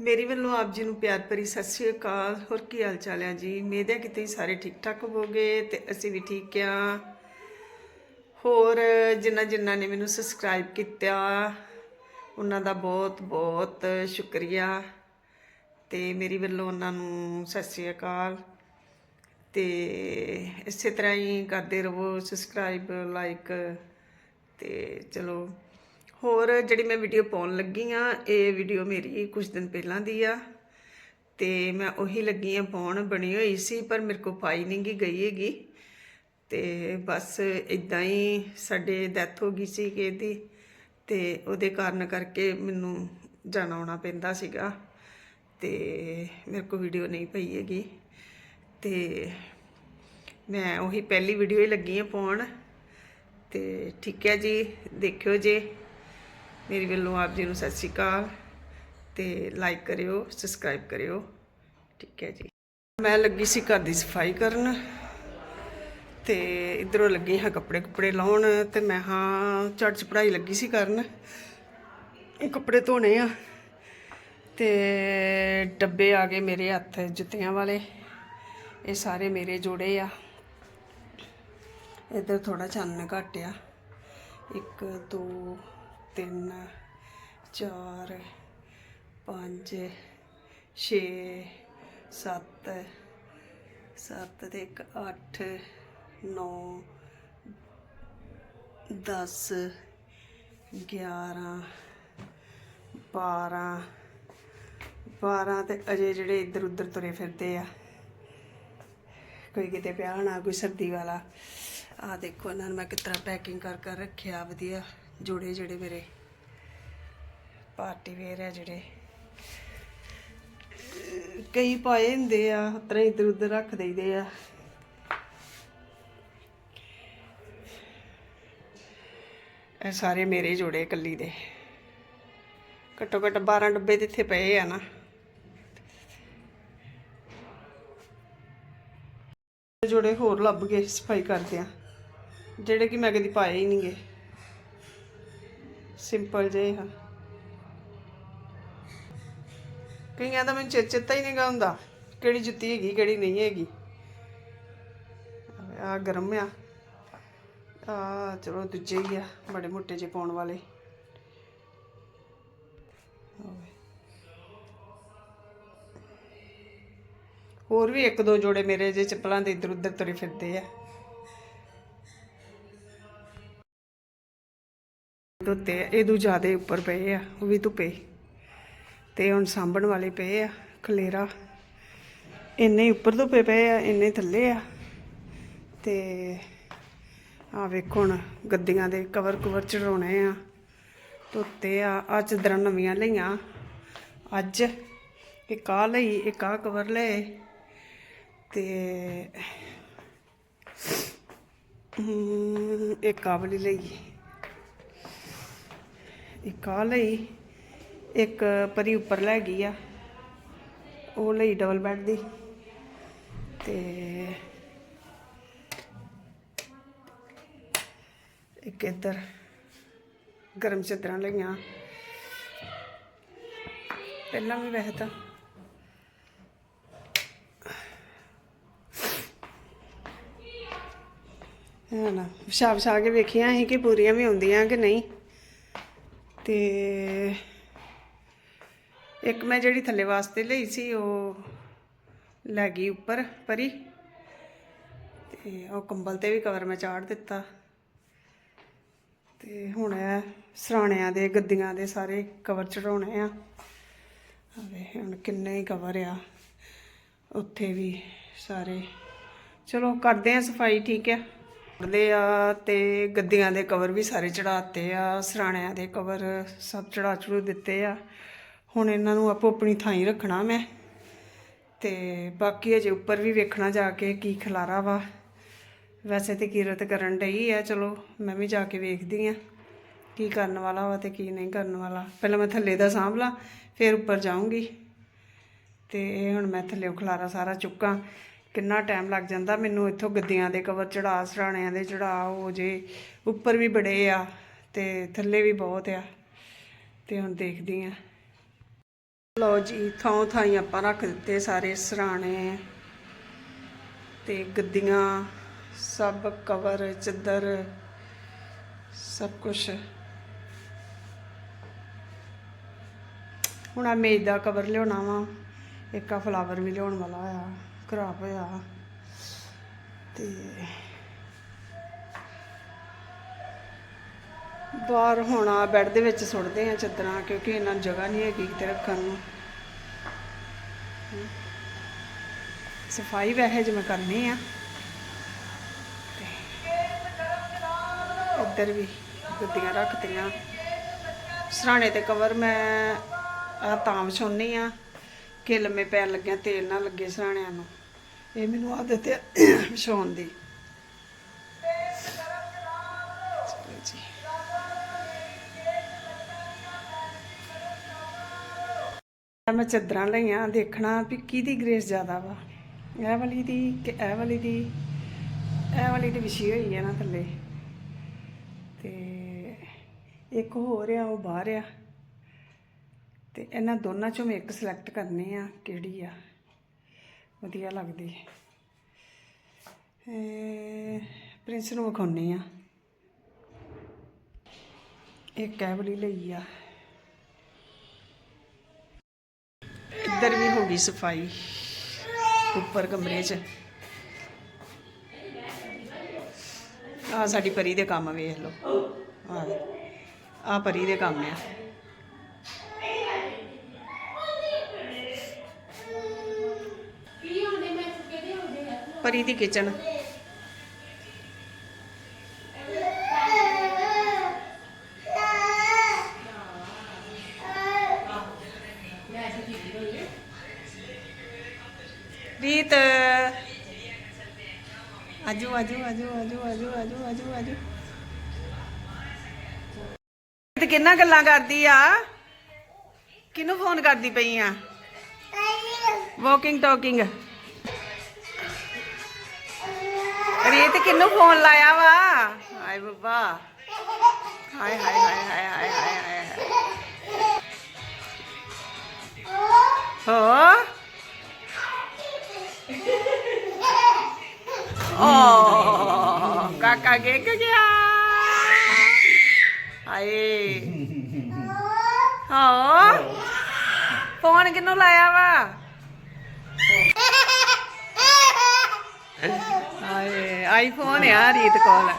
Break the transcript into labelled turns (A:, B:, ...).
A: ਮੇਰੀ ਵੱਲੋਂ ਆਪ ਜੀ ਨੂੰ ਪਿਆਰ ਭਰੀ ਸਤਿ ਸ਼੍ਰੀ ਅਕਾਲ। ਹੋਰ ਕੀ ਹਾਲ ਚਾਲ ਹੈ ਜੀ? ਉਮੀਦ ਹੈ ਕਿ ਤੁਸੀਂ ਸਾਰੇ ਠੀਕ ਠਾਕ ਹੋਵੋਗੇ ਤੇ ਅਸੀਂ ਵੀ ਠੀਕ ਆ। ਹੋਰ, ਜਿਨ੍ਹਾਂ ਜਿਨ੍ਹਾਂ ਨੇ ਮੈਨੂੰ ਸਬਸਕ੍ਰਾਈਬ ਕੀਤਾ, ਉਹਨਾਂ ਦਾ ਬਹੁਤ ਬਹੁਤ ਸ਼ੁਕਰੀਆ। ਤੇ ਮੇਰੀ ਵੱਲੋਂ ਉਹਨਾਂ ਨੂੰ ਸਤਿ ਸ਼੍ਰੀ ਅਕਾਲ। ਤੇ ਇਸੇ ਤਰ੍ਹਾਂ ਹੀ ਕਰਦੇ ਰਹੋ ਸਬਸਕ੍ਰਾਈਬ ਲਾਈਕ ਤੇ ਚਲੋ। ਹੋਰ ਜਿਹੜੀ ਮੈਂ ਵੀਡੀਓ ਪਾਉਣ ਲੱਗੀ ਆ, ਇਹ ਵੀਡੀਓ ਮੇਰੀ ਕੁਝ ਦਿਨ ਪਹਿਲਾਂ ਦੀ ਆ। ਤੇ ਮੈਂ ਉਹੀ ਲੱਗੀ ਆ ਪਾਉਣ ਬਣੀ ਹੋਈ ਸੀ, ਪਰ ਮੇਰੇ ਕੋ ਪਾਈ ਨਹੀਂ ਗੀ, ਗਈ ਹੈਗੀ। ਤੇ ਬਸ ਇਦਾਂ ਹੀ ਸਾਡੇ ਡੈਥ ਹੋ ਗਈ ਸੀ ਕਿ ਇਹਦੀ, ਤੇ ਉਹਦੇ ਕਾਰਨ ਕਰਕੇ ਮੈਨੂੰ ਜਾਣਾ ਆਉਣਾ ਪੈਂਦਾ ਸੀਗਾ। ਤੇ ਮੇਰੇ ਕੋ ਵੀਡੀਓ ਨਹੀਂ ਪਈ ਹੈਗੀ। ਤੇ ਮੈਂ ਉਹੀ ਪਹਿਲੀ ਵੀਡੀਓ ਹੀ ਲੱਗੀ ਆ ਪਾਉਣ। ਤੇ ਠੀਕ ਹੈ ਜੀ, ਦੇਖਿਓ ਜੇ। ਮੇਰੀ ਵੱਲੋਂ ਆਪ ਜੀ ਨੂੰ ਸਤਿ ਸ਼੍ਰੀ ਅਕਾਲ ਤੇ ਲਾਈਕ ਕਰਿਓ ਸਬਸਕ੍ਰਾਈਬ ਕਰਿਓ। ਠੀਕ ਹੈ ਜੀ। ਮੈਂ ਲੱਗੀ ਸੀ ਘਰ ਦੀ ਸਫ਼ਾਈ ਕਰਨ ਤੇ ਇਧਰੋਂ ਲੱਗੀ ਹਾਂ ਕੱਪੜੇ ਕੁਪੜੇ ਲਾਉਣ ਤੇ ਮੈਂ ਹਾਂ ਚੜਚ ਪੜਾਈ ਲੱਗੀ ਸੀ ਕਰਨ। ਕੱਪੜੇ ਧੋਣੇ ਆ ਤੇ ਡੱਬੇ ਆ ਗਏ ਮੇਰੇ ਹੱਥ ਜੁੱਤੀਆਂ ਵਾਲੇ। ਇਹ ਸਾਰੇ ਮੇਰੇ ਜੋੜੇ ਆ। ਇੱਧਰ ਥੋੜਾ ਚਾਨਣ ਘੱਟ ਆ। 1 2 3 4 5 6 7 7 ਤੇ 1 8 9 10 11 12 12 ਤੇ ਅਜੇ ਜਿਹੜੇ ਇੱਧਰ ਉੱਧਰ ਤੁਰੇ ਫਿਰਦੇ ਆ। ਕੋਈ ਕਿਤੇ ਪਿਆ ਹੋਣਾ, ਕੋਈ ਸਰਦੀ ਵਾਲਾ। ਆ ਦੇਖੋ ਇਹਨਾਂ ਨੂੰ ਮੈਂ ਕਿਸ ਤਰ੍ਹਾਂ ਪੈਕਿੰਗ ਕਰ ਕਰ ਰੱਖਿਆ, ਵਧੀਆ। ਜੋੜੇ ਜਿਹੜੇ ਮੇਰੇ ਪਾਰਟੀ ਵੇਅਰ ਆ ਜਿਹੜੇ, ਕਈ ਪਾਏ ਹੁੰਦੇ ਆ ਉਸ ਤਰ੍ਹਾਂ ਇੱਧਰ ਉੱਧਰ ਰੱਖ ਦਈਦੇ ਆ। ਇਹ ਸਾਰੇ ਮੇਰੇ ਜੋੜੇ ਕੱਲੀ ਦੇ। ਘੱਟੋ ਘੱਟ 12 ਡੱਬੇ ਤੇ ਇੱਥੇ ਪਏ ਆ ਨਾ। ਜੋੜੇ ਹੋਰ ਲੱਭ ਗਏ, ਸਫ਼ਾਈ ਕਰਦੇ ਆ। ਜਿਹੜੇ ਕਿ ਮੈਂ ਕਦੀ ਪਾਏ ਹੀ ਨਹੀਂਗੇ ਸਿੰਪਲ ਜਿਹੇ ਆ। ਕਈਆਂ ਦਾ ਮੈਨੂੰ ਚੇਤਾ ਹੀ ਨਹੀਂਗਾ ਹੁੰਦਾ, ਕਿਹੜੀ ਜੁੱਤੀ ਹੈਗੀ, ਕਿਹੜੀ ਨਹੀਂ ਹੈਗੀ। ਆ ਗਰਮ ਆ। ਆ ਚਲੋ ਦੂਜੇ ਹੀ ਆ, ਬੜੇ ਮੋਟੇ ਜਿਹੇ ਪਾਉਣ ਵਾਲੇ। ਹੋਰ ਵੀ ਇੱਕ ਦੋ ਜੋੜੇ ਮੇਰੇ ਜੇ ਚੱਪਲਾਂ ਦੇ ਇੱਧਰ ਉਧਰ ਤੁਰੇ ਫਿਰਦੇ ਆ। ਧੁੱਤੇ ਆ, ਇਹ ਦੂ ਜ਼ਿਆਦੇ ਉੱਪਰ ਪਏ ਆ ਉਹ ਵੀ ਧੁੱਪੇ। ਤੇ ਹੁਣ ਸਾਂਭਣ ਵਾਲੇ ਪਏ ਆ ਖਲੇਰਾ। ਇੰਨੇ ਉੱਪਰ ਧੁੱਪੇ ਪਏ ਆ ਇੰਨੇ ਥੱਲੇ ਆ। ਤੇ ਆ ਵੇਖੋ ਹੁਣ ਗੱਦੀਆਂ ਦੇ ਕਵਰ ਕਵਰ ਚੜਾਉਣੇ ਆ ਧੋਤੇ ਆ ਆ ਚਾਦਰਾਂ ਨਵੀਆਂ ਲਈਆਂ। ਅੱਜ ਇੱਕ ਆ ਲਈ ਇੱਕ ਆ ਕਵਰ ਲਏ। ਤੇ ਇੱਕ ਆ ਵਾਲੀ ਲਈ। ਇੱਕ ਆ ਲਈ, ਇੱਕ ਪਰੀ ਉੱਪਰ ਲੈ ਗਈ ਆ। ਉਹ ਲਈ ਡਬਲ ਬੈੱਡ ਦੀ। ਤੇ ਇੱਕ ਇੱਧਰ ਗਰਮ ਚਾਦਰਾਂ ਲਈਆਂ। ਪਹਿਲਾਂ ਵੀ ਵੈਸੇ ਤਾਂ ਹੈ ਨਾ ਵਿਛਾ ਵਿਛਾ ਕੇ ਵੇਖੀਆਂ ਸੀ ਕਿ ਪੂਰੀਆਂ ਵੀ ਆਉਂਦੀਆਂ ਕਿ ਨਹੀਂ। ਤੇ ਇੱਕ ਮੈਂ ਜਿਹੜੀ ਥੱਲੇ ਵਾਸਤੇ ਲਈ ਸੀ, ਉਹ ਲੈ ਗਈ ਉੱਪਰ ਪਰੀ ਤੇ ਉਹ ਕੰਬਲ ਤੇ ਵੀ ਕਵਰ ਮੈਂ ਚਾੜ ਦਿੱਤਾ। ਤੇ ਹੁਣ ਇਹ ਸਰਾਣਿਆਂ ਦੇ, ਗੱਦੀਆਂ ਦੇ ਸਾਰੇ ਕਵਰ ਚੜਾਉਣੇ ਆ। ਆਵੇ ਹੁਣ ਕਿੰਨੇ ਹੀ ਕਵਰ ਆ। ਉੱਥੇ ਵੀ ਸਾਰੇ। ਚਲੋ, ਕਰਦੇ ਆ ਸਫ਼ਾਈ, ਠੀਕ ਹੈ ਕਰਦੇ ਆ ਤੇ ਗੱਦੀਆਂ ਦੇ ਕਵਰ ਵੀ ਸਾਰੇ ਚੜਾਤੇ ਆ, ਸਰਾਣਿਆਂ ਦੇ ਕਵਰ ਸਭ ਚੜਾ ਚੜੂ ਦਿੱਤੇ ਆ। ਹੁਣ ਇਹਨਾਂ ਨੂੰ ਆਪੋ ਆਪਣੀ ਥਾਂ ਹੀ ਰੱਖਣਾ ਮੈਂ ਤੇ ਬਾਕੀ ਅਜੇ ਉੱਪਰ ਵੀ ਵੇਖਣਾ ਜਾ ਕੇ ਕੀ ਖਲਾਰਾ ਵਾ। ਵੈਸੇ ਤੇ ਕੀਰਤ ਕਰਨ ਡਈ ਆ, ਚਲੋ ਮੈਂ ਵੀ ਜਾ ਕੇ ਵੇਖਦੀ ਆ ਕੀ ਕਰਨ ਵਾਲਾ ਵਾ ਤੇ ਕੀ ਨਹੀਂ ਕਰਨ ਵਾਲਾ। ਪਹਿਲਾਂ ਮੈਂ ਥੱਲੇ ਦਾ ਸਾਂਭ ਲਾਂ, ਫਿਰ ਉੱਪਰ ਜਾਊਂਗੀ ਤੇ ਹੁਣ ਮੈਂ ਥੱਲੇ ਖਲਾਰਾ ਸਾਰਾ ਚੁੱਕਾਂ। ਕਿੰਨਾ ਟਾਈਮ ਲੱਗ ਜਾਂਦਾ, ਮੈਨੂੰ ਇੱਥੋਂ ਗੱਦਿਆਂ ਦੇ ਕਵਰ ਚੜਾ, ਸਰਾਣਿਆਂ ਦੇ ਚੜਾਅ ਹੋ ਜੇ ਉੱਪਰ ਵੀ ਬੜੇ ਆ ਤੇ ਥੱਲੇ ਵੀ ਬਹੁਤ ਆ, ਤੇ ਹੁਣ ਦੇਖਦੀ ਆ। ਲਓ ਜੀ, ਥਾਂ ਥਾਂ ਹੀ ਆਪਾਂ ਰੱਖ ਦਿੱਤੇ ਸਾਰੇ ਸਰਾਣੇ ਤੇ ਗੱਦੀਆਂ, ਸਭ ਕਵਰ, ਚੱਦਰ, ਸਭ ਕੁਝ ਹੁਣ ਆ ਮੇਜ਼ ਦਾ ਕਵਰ ਲਿਆਉਣਾ ਵਾ, ਇੱਕ ਆ ਫਲਾਵਰ ਵੀ ਲਿਆਉਣ ਵਾਲਾ ਆ। ਖਰਾਬ ਹੋਇਆ ਤੇ ਬਾਹਰ ਹੁਣ ਆ ਬੈੱਡ ਦੇ ਵਿੱਚ ਸੁੱਟਦੇ ਆ ਚਾਦਰਾਂ ਕਿਉਂਕਿ ਇਹਨਾਂ ਨੂੰ ਜਗ੍ਹਾ ਨਹੀਂ ਹੈਗੀ ਕਿਤੇ ਰੱਖਣ ਨੂੰ। ਸਫ਼ਾਈ ਵੈਸੇ ਜਿਵੇਂ ਕਰਨੀ ਆ। ਤੇ ਇੱਧਰ ਵੀ ਗੱਦੀਆਂ ਰੱਖਤੀਆਂ। ਸਰਾਣੇ ਤੇ ਕਵਰ ਮੈਂ ਆ ਤਾਂ ਵਿਛਾਉਣੀ ਆ। ਕਿ ਲੰਮੇ ਪੈਣ ਲੱਗਿਆ, ਤੇਲ ਨਾ ਲੱਗੇ ਸਰਾਣਿਆਂ ਨੂੰ। ਇਹ ਮੈਨੂੰ ਆਦਤ ਹੈ ਵਿਛਾਉਣ ਦੀ। ਮੈਂ ਚਾਦਰਾਂ ਲਈਆਂ, ਦੇਖਣਾ ਵੀ ਕਿਹਦੀ ਗ੍ਰੇਸ ਜ਼ਿਆਦਾ ਵਾ। ਇਹ ਵਾਲੀ ਦੀ ਕਿ ਇਹ ਵਾਲੀ ਦੀ? ਇਹ ਵਾਲੀ ਦੀ ਵਿਛੀ ਹੋਈ ਹੈ ਨਾ ਥੱਲੇ। ਤੇ ਇੱਕ ਹੋਰ ਆ, ਉਹ ਬਾਹਰ ਆ। ਤੇ ਇਹਨਾਂ ਦੋਨਾਂ ਚੋਂ ਮੈਂ ਇੱਕ ਸਿਲੈਕਟ ਕਰਨੀ ਆ, ਕਿਹੜੀ ਆ? ਵਧੀਆ ਲੱਗਦੀ। ਇਹ ਪ੍ਰਿੰਸ ਨੂੰ ਵਿਖਾਉਣੀ ਆ। ਇੱਕ ਇਹ ਵਾਲੀ ਲਈ ਆ। ਇੱਧਰ ਵੀ ਹੋ ਗਈ ਸਫ਼ਾਈ? ਉੱਪਰ ਕਮਰੇ 'ਚ। ਆ ਸਾਡੀ ਪਰੀ ਦੇ ਕੰਮ ਵੇਖ ਲਓ। ਆ ਆ ਪਰੀ ਦੇ ਕੰਮ ਆ। ਪਰੀ ਦੀ ਕਿਚਨ ਰੀਤ ਆਜੋ ਆਜੋ ਆਜੋ ਆਜੋ ਆਜੋ ਆਜੋ ਆਜੋ ਆਜੋ। ਤੇ ਕਿੰਨਾ ਗੱਲਾਂ ਕਰਦੀ ਆ? ਕਿਹਨੂੰ ਫੋਨ ਕਰਦੀ ਪਈ ਆ? ਵਾਕਿੰਗ ਟਾਕਿੰਗ ਰੀਤ ਕਿਹਨੂੰ ਫੋਨ ਲਾਇਆ ਵਾ? ਹਾਏ ਬੱਬਾ। ਹਾਏ ਹਾਏ ਹਾਏ ਹਾਏ ਹਾਏ ਹਾਏ ਹਾਏ ਹੋ ਓ ਕਾਕਾ ਗਿੱਗ ਗਿਆ। ਹਾਏ। ਹਾਂ ਫੋਨ ਕਿਨੂੰ ਲਾਇਆ ਵਾ? ਹਾਏ ਆਈਫੋਨ ਆ ਰੀਤ ਕੋਲ।